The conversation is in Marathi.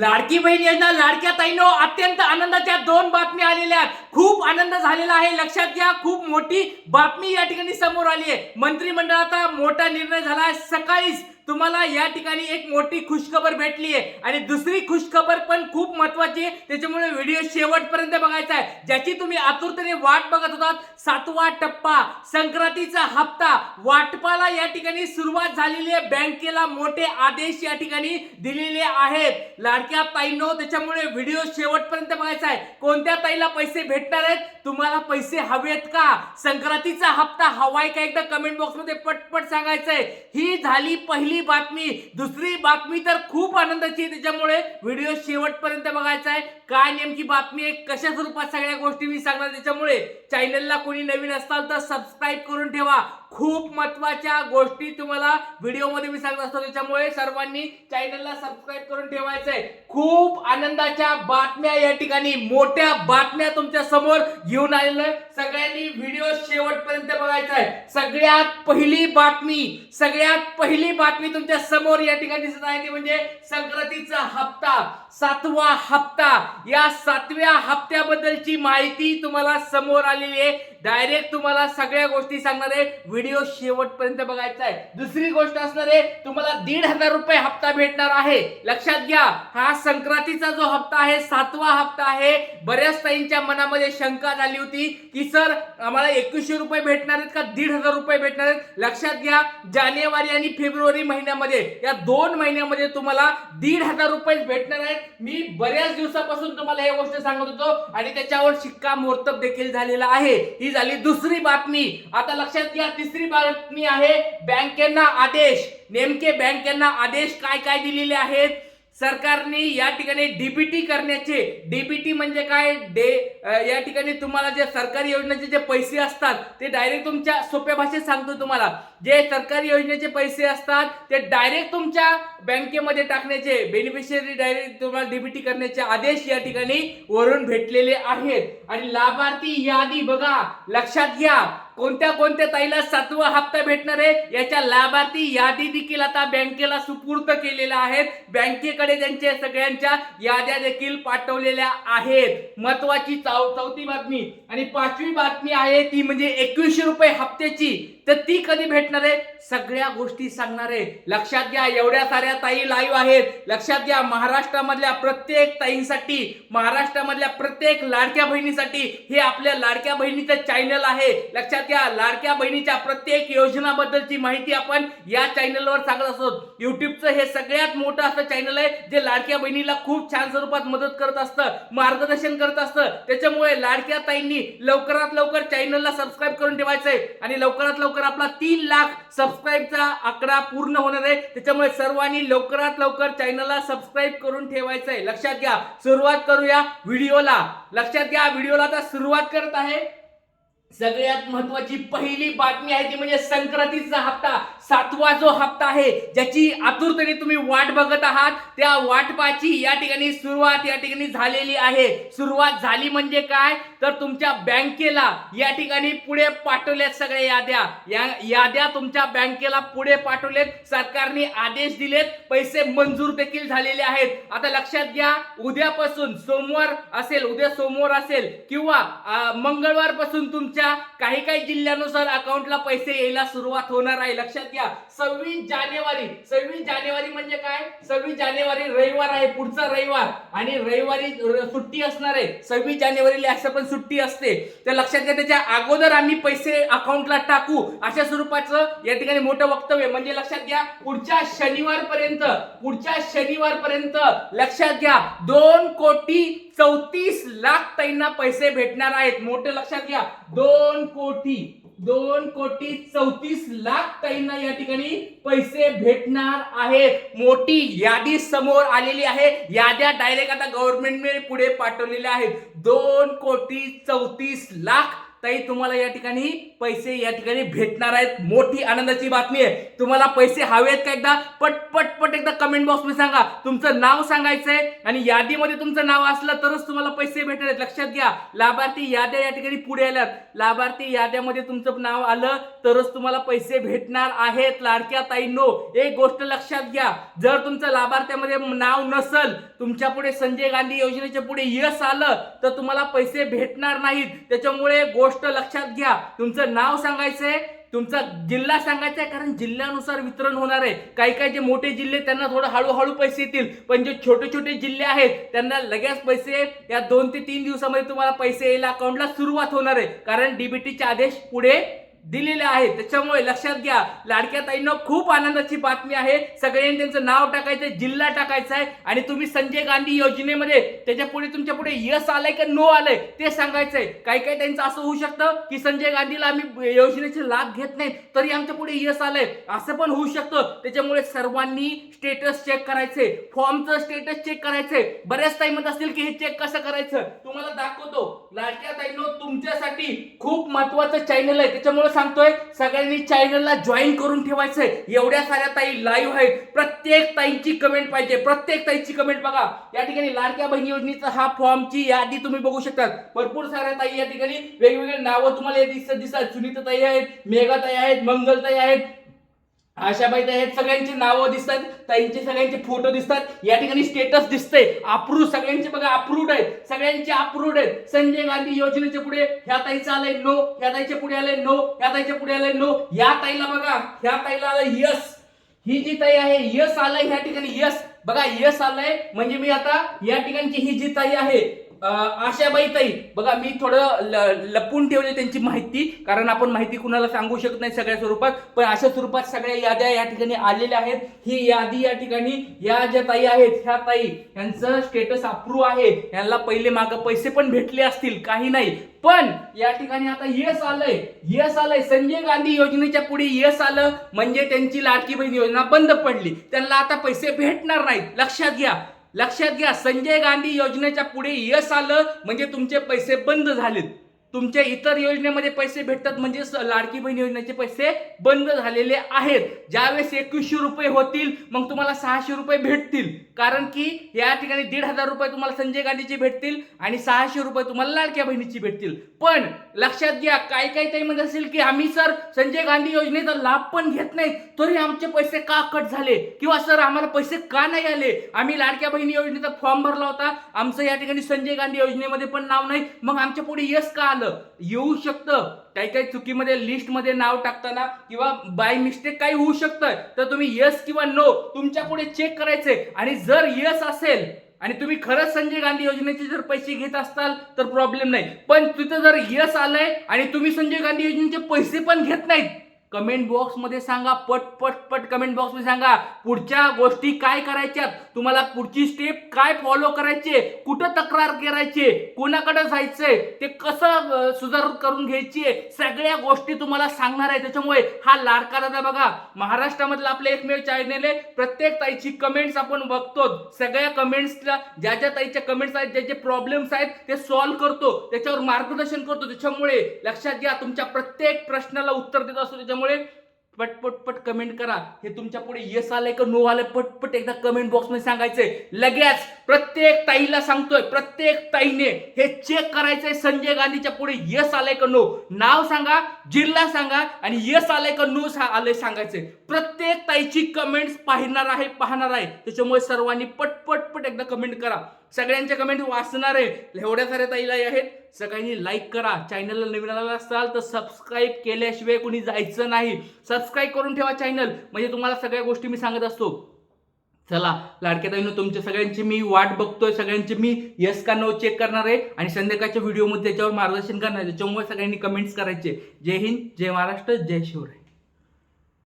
लाडकी बहीण योजना लाडक्या ताईनो अत्यंत आनंदाच्या दोन बातम्या आलेल्या आहेत. खूप आनंद झालेला आहे. लक्षात घ्या खूप मोठी बातमी या ठिकाणी समोर आली आहे. मंत्रिमंडळाचा मोठा निर्णय झाला आहे. सकाळीच तुम्हाला या ठिकाणी एक मोठी खुशखबर भेटली आहे आणि दुसरी खुशखबर पण खूप महत्वाची आहे. त्याच्यामुळे व्हिडिओ शेवटपर्यंत बघायचा आहे. ज्याची तुम्ही आतुरतेने वाट बघत होतात सातवा टप्पा संक्रांतीचा हप्ता. वाटपाला या ठिकाणी सुरुवात झालेली आहे. बँकेला मोठे आदेश या ठिकाणी दिलेले आहेत. लाडक्या ताईंनो त्याच्यामुळे व्हिडिओ शेवटपर्यंत बघायचा आहे. कोणत्या ताईला पैसे भेटणार आहेत? तुम्हाला पैसे हवेत का? संक्रांतीचा हप्ता हवाय का? एकदा कमेंट बॉक्समध्ये पटपट सांगायचंय. ही झाली पहिली बातमी दुसरी बातमी तर खूप आनंदाची आहे. त्याच्यामुळे व्हिडिओ शेवटपर्यंत बघायचा आहे. काय नेमकी बातमी आहे कशा स्वरूपात सगळ्या गोष्टी मी सांगणार त्याच्यामुळे चॅनलला कोणी नवीन असाल तर सबस्क्राईब करून ठेवा. खूप महत्त्वाच्या गोष्टी तुम्हाला व्हिडिओमध्ये मी सांगत असतो. त्याच्यामुळे सर्वांनी चॅनलला सबस्क्राईब करून ठेवायचं आहे खूप आनंदाच्या बातम्या या ठिकाणी मोठ्या बातम्या तुमच्यासमोर घेऊन आलेलो आहे. सगळ्यांनी व्हिडिओ शेवटपर्यंत बघायचा आहे. सगळ्यात पहिली बातमी सगळ्यात पहिली बातमी तुमच्यासमोर या ठिकाणी दिसत आहे ती म्हणजे संक्रांतीचा हप्ता सातवा हप्ता. या सातव्या हप्त्याबद्दलची माहिती तुम्हाला समोर आलेली आहे. डायरेक्ट तुम्हाला सगळ्या गोष्टी सांगणार आहे. व्हिडिओ शेवटपर्यंत बघायचा आहे. दुसरी गोष्ट असणार आहे तुम्हाला दीड हजार रुपये हप्ता भेटणार आहे. लक्षात घ्या हा संक्रांतीचा जो हप्ता आहे सातवा हप्ता आहे. बऱ्याच ताईंच्या मनामध्ये शंका झाली होती की सर आम्हाला एकवीसशे रुपये भेटणार आहेत का? दीड हजार रुपये भेटणार आहेत? लक्षात घ्या जानेवारी आणि फेब्रुवारी महिन्यामध्ये या दोन महिन्यामध्ये तुम्हाला दीड हजार रुपये भेटणार आहेत. मी बऱ्याच दिवसापासून तुम्हाला हे गोष्ट सांगत होतो आणि त्याच्यावर शिक्का मोर्तब देखील झालेला आहे. ही झाली दुसरी बातमी. आता लक्षात घ्या तिसरी बातमी आहे बँकेंना आदेश. नेमके बँकेंना आदेश काय काय दिलेले आहेत? सरकारने या ठिकाणी डीबीटी करण्याचे डीबीटी म्हणजे काय? डे या ठिकाणी तुम्हाला जे सरकारी योजनेचे जे पैसे असतात ते डायरेक्ट तुमच्या सोप्या भाषेत सांगतो तुम्हाला. जे सरकारी योजनेचे पैसे असतात ते डायरेक्ट तुमच्या बँकेमध्ये टाकण्याचे बेनिफिशियरी डायरेक्ट तुम्हाला डीबीटी करण्याचे आदेश या ठिकाणी वरून भेटलेले आहेत. आणि लाभार्थी यादी बघा लक्षात घ्या. कोणत्या कोणत्या ताईला सातवा हप्ता भेटणार आहे? याच्या लाभार्थी यादी देखील आता बँकेला सुपूर्द केलेल्या आहेत. बँकेकडे त्यांच्या सगळ्यांच्या याद्या देखील पाठवलेल्या आहेत. महत्वाची चौ- चौथी बातमी आणि पाचवी बातमी आहे ती म्हणजे एकवीसशे रुपये हप्त्याची. तर ती कधी भेटणार आहे? सगळ्या गोष्टी सांगणार आहे. लक्षात घ्या एवढ्या साऱ्या ताई लाईव्ह आहेत. लक्षात घ्या महाराष्ट्रामधल्या प्रत्येक ताईंसाठी महाराष्ट्रामधल्या प्रत्येक लाडक्या बहिणीसाठी हे आपल्या लाडक्या बहिणीचं चॅनल आहे. लक्षात घ्या लाडक्या बहिणीच्या प्रत्येक योजनाबद्दलची माहिती आपण या चॅनलवर सांगत असतो. युट्यूबचं हे सगळ्यात मोठं असं चॅनल आहे जे लाडक्या बहिणीला खूप छान स्वरूपात मदत करत असतं मार्गदर्शन करत असतं. त्याच्यामुळे लाडक्या ताईंनी लवकरात लवकर चॅनलला सबस्क्राईब करून ठेवायचंय आणि लवकरात लवकर आपला तीन लाख सबस्क्राईबचा आकडा पूर्ण होणार आहे. त्याच्यामुळे सर्वांनी लवकरात लवकर चॅनलला सबस्क्राईब करून ठेवायचं आहे. लक्षात घ्या सुरुवात करूया व्हिडिओला. लक्षात घ्या व्हिडिओला आता सुरुवात करत आहे. सगळ्यात महत्वाची पहिली बातमी आहे ती म्हणजे संक्रांतीचा हप्ता. सातवा जो हप्ता आहे ज्याची आतुरतेने तुम्ही वाट बघत आहात त्या वाटपाची या ठिकाणी सुरुवात या ठिकाणी झालेली आहे. सुरुवात झाली म्हणजे काय? तर तुमच्या बँकेला या ठिकाणी पुढे पाठवल्यात सगळ्या याद्या. या याद्या तुमच्या बँकेला पुढे पाठवलेत सरकारने आदेश दिलेत. पैसे मंजूर देखील झालेले आहेत. आता लक्षात घ्या उद्यापासून सोमवार असेल उद्या सोमवार असेल किंवा मंगळवारपासून तुमच्या काही काही जिल्ह्यानुसार अकाउंटला पैसे यायला सुरुवात होणार आहे. लक्षात घ्या. सव्वीस जानेवारी. सव्वीस जानेवारी म्हणजे काय? सव्वीस जानेवारी रविवार आहे पुढचा रविवार. आणि रविवारी सुट्टी असणार आहे. सव्वीस जानेवारीला असं पण सुट्टी असते. तर लक्षात घ्या त्याच्या अगोदर आम्ही पैसे अकाउंटला टाकू. अशा स्वरूपाचं या ठिकाणी मोठं वक्तव्य म्हणजे लक्षात घ्या पुढच्या शनिवारपर्यंत पुढच्या शनिवारपर्यंत लक्षात घ्या दोन कोटी चौतीस लाख ताईंना पैसे भेटणार आहेत. मोठं लक्षात घ्या दोन कोटी. दोन कोटी चौतीस लाख ताईंना या ठिकाणी पैसे भेटणार आहेत. मोठी यादी समोर आलेली आहे. याद्या डायरेक्ट आता गव्हर्नमेंटने पुढे पाठवलेल्या आहेत. दोन कोटी चौतीस लाख ताई तुम्हाला या ठिकाणी पैसे या ठिकाणी भेटणार आहेत. मोठी आनंदाची बातमी आहे. तुम्हाला पैसे हवेत का एकदा? पट पट एकदा कमेंट बॉक्समध्ये सांगा. तुमचं नाव सांगायचंय आणि यादीमध्ये तुमचं नाव असलं तरच तुम्हाला पैसे भेटणार आहेत. लक्षात घ्या. लाभार्थी याद्या या ठिकाणी पुढे आल्यात. लाभार्थी याद्यामध्ये तुमचं नाव आलं तरच तुम्हाला पैसे भेटणार आहेत. लाडक्या ताईंनो एक गोष्ट लक्षात घ्या. जर तुमचं लाभार्थ्यामध्ये नाव नसल तुमच्यापुढे संजय गांधी योजनेच्या पुढे यश आलं तर तुम्हाला पैसे भेटणार नाहीत. त्याच्यामुळे गोष्ट लक्षात घ्या. तुमचं नाव सांगायचंय तुमचा जिल्हा सांगायचा आहे कारण जिल्ह्यानुसार वितरण होणार आहे. काही काही जे मोठे जिल्हे त्यांना थोडं हळूहळू पैसे येतील. पण जे छोटे छोटे जिल्हे आहेत त्यांना लगेच पैसे या दोन ते तीन दिवसामध्ये तुम्हाला पैसे यायला अकाउंटला सुरुवात होणार आहे. कारण डीबीटीचे आदेश पुढे दिलेले आहेत त्याच्यामुळे लक्षात घ्या लाडक्या ताईंना खूप आनंदाची बातमी आहे. सगळ्यांनी त्यांचं नाव टाकायचं जिल्हा टाकायचा आहे आणि तुम्ही संजय गांधी योजनेमध्ये त्याच्या पुढे तुमच्यापुढे यस आलंय का नो आलंय ते सांगायचंय. काही काही त्यांचं असं होऊ शकतं की संजय गांधीला आम्ही योजनेचे लाभ घेत नाही तरी आमच्या पुढे यस आलंय. असं पण होऊ शकतं. त्याच्यामुळे सर्वांनी स्टेटस चेक करायचे फॉर्मचं स्टेटस चेक करायचंय. बऱ्याच ताई म्हणत असतील की हे चेक कसं करायचं? तुम्हाला दाखवतो. लाडक्या ताईंनो तुमच्यासाठी खूप महत्वाचं चॅनल आहे. त्याच्यामुळे सांगतोय सगळ्यांनी चॅनलला जॉईन करून ठेवायचंय. एवढ्या साऱ्या ताई लाईव्ह आहेत. प्रत्येक ताईंची कमेंट पाहिजे. प्रत्येक ताईची कमेंट बघा. या ठिकाणी लाडक्या बहिणी योजनेचा हा फॉर्मची यादी तुम्ही बघू शकता भरपूर साऱ्या ताई या ठिकाणी वेगवेगळे नावं तुम्हाला दिसत दिसतात. सुनीता ताई आहेत मेघा ताई आहेत मंगल ताई आहेत. आशाबाई ताई हे सगळ्यांची नावं दिसतात ताईंचे सगळ्यांचे फोटो दिसतात. या ठिकाणी स्टेटस दिसते अप्रूव्ह सगळ्यांचे बघा अप्रूव्ड आहेत. सगळ्यांचे अप्रूव्ड आहेत. संजय गांधी योजनेचे पुढे ह्या ताईचं आलंय नो ह्या ताईच्या पुढे आलंय नो ह्या ताईच्या पुढे आलंय नो या ताईला बघा ह्या ताईला आलं यस ही जी ताई आहे यस आलंय ह्या ठिकाणी यस बघा यस आलंय. म्हणजे मी आता या ठिकाणची ही जी ताई आहे आशाबाई ताई बघा मी थोडं लपून ठेवले त्यांची माहिती कारण आपण माहिती कुणाला सांगू शकत नाही सगळ्या स्वरूपात पण अशा स्वरूपात सगळ्या याद्या या ठिकाणी आलेल्या आहेत. ही यादी या ठिकाणी या ज्या ताई आहेत ह्या ताई यांचं स्टेटस अप्रूव्ह आहे. यांना पहिले माग पैसे पण भेटले असतील काही नाही. पण या ठिकाणी आता यस आलंय. यस आलंय. संजय गांधी योजनेच्या पुढे यस आलं म्हणजे त्यांची लाडकी बहीण योजना बंद पडली. त्यांना आता पैसे भेटणार नाहीत. लक्षात घ्या. लक्षात घ्या संजय गांधी योजनेच्या पुढे यश आलं म्हणजे तुमचे पैसे बंद झालेत. तुमच्या इतर योजनेमध्ये पैसे भेटतात म्हणजे लाडकी बहीण योजनेचे पैसे बंद झालेले आहेत. ज्यावेळेस एकवीसशे रुपये होतील मग तुम्हाला सहाशे रुपये भेटतील. कारण की या ठिकाणी दीड हजार रुपये तुम्हाला संजय गांधीचे भेटतील आणि सहाशे रुपये तुम्हाला लाडक्या बहिणीची भेटतील. पण लक्षात घ्या काही काही काही म्हणत असेल की आम्ही सर संजय गांधी योजनेचा लाभ पण घेत नाही तरी आमचे पैसे का कट झाले? किंवा सर आम्हाला पैसे का नाही आले? आम्ही लाडक्या बहिणी योजनेचा फॉर्म भरला होता. आमचं या ठिकाणी संजय गांधी योजनेमध्ये पण नाव नाही. मग आमच्या पुढे यश का आलं? येऊ शकतं. काही काही चुकीमध्ये लिस्टमध्ये नाव टाकताना किंवा बाय मिस्टेक काही होऊ शकतं तर तुम्ही यस किंवा नो तुमच्यापुढे चेक करायचे. आणि जर यस असेल आणि तुम्ही खरंच संजय गांधी योजनेचे जर पैसे घेत असाल तर प्रॉब्लेम नाही. पण तिथं जर यस आलंय आणि तुम्ही संजय गांधी योजनेचे पैसे पण घेत नाहीत कमेंट बॉक्समध्ये सांगा पट पट पट कमेंट बॉक्समध्ये सांगा पुढच्या गोष्टी काय करायच्या तुम्हाला पुढची स्टेप काय फॉलो करायचे? कुठं तक्रार करायची? कोणाकडे जायचंय? ते कसं सुधार करून घ्यायची? सगळ्या गोष्टी तुम्हाला सांगणार आहे. त्याच्यामुळे हा लाडका दादा बघा महाराष्ट्रामधलं आपलं एकमेव चॅनल आहे. प्रत्येक ताईची कमेंट्स आपण बघतो. सगळ्या कमेंट्सला ज्या ज्या ताईच्या कमेंट्स आहेत ज्या जे प्रॉब्लेम्स आहेत ते सॉल्व्ह करतो. त्याच्यावर मार्गदर्शन करतो. त्याच्यामुळे लक्षात घ्या तुमच्या प्रत्येक प्रश्नाला उत्तर देत असतो. त्याच्यामुळे त्यामुळे पटपट पट कमेंट करा. हे तुमच्यापुढे येस आलंय का? नो आलंय? पटपट एकदा कमेंट बॉक्समध्ये सांगायचंय. लगेच प्रत्येक ताईला सांगतोय. प्रत्येक ताईने हे चेक करायचंय. संजय गांधीच्या पुढे येस आलंय का? नो नाव सांगा जिल्हा सांगा आणि येस आलंय का? नो सा- आलंय सांगायचंय. प्रत्येक ताईची कमेंट्स पाहणार आहे पाहणार आहे. त्याच्यामुळे सर्वांनी पटपट फटाफट एकदा कमेंट करा. सगळ्यांच्या कमेंट वाचणार आहे. एवढ्या साऱ्या ताईला आहेत. सगळ्यांनी लाईक करा. चॅनलला नवीन आला असाल तर सबस्क्राईब केल्याशिवाय कोणी जायचं नाही. सबस्क्राईब करून ठेवा चॅनल म्हणजे तुम्हाला सगळ्या गोष्टी मी सांगत असतो. चला लाडक्या ताईनं तुमच्या सगळ्यांची मी वाट बघतोय. सगळ्यांची मी यस का नो चेक करणार आहे. आणि संध्याकाळच्या व्हिडिओमध्ये त्याच्यावर मार्गदर्शन करणार आहे. त्याच्यामुळे सगळ्यांनी कमेंट्स करायचे. जय हिंद जय महाराष्ट्र जय शिवराय.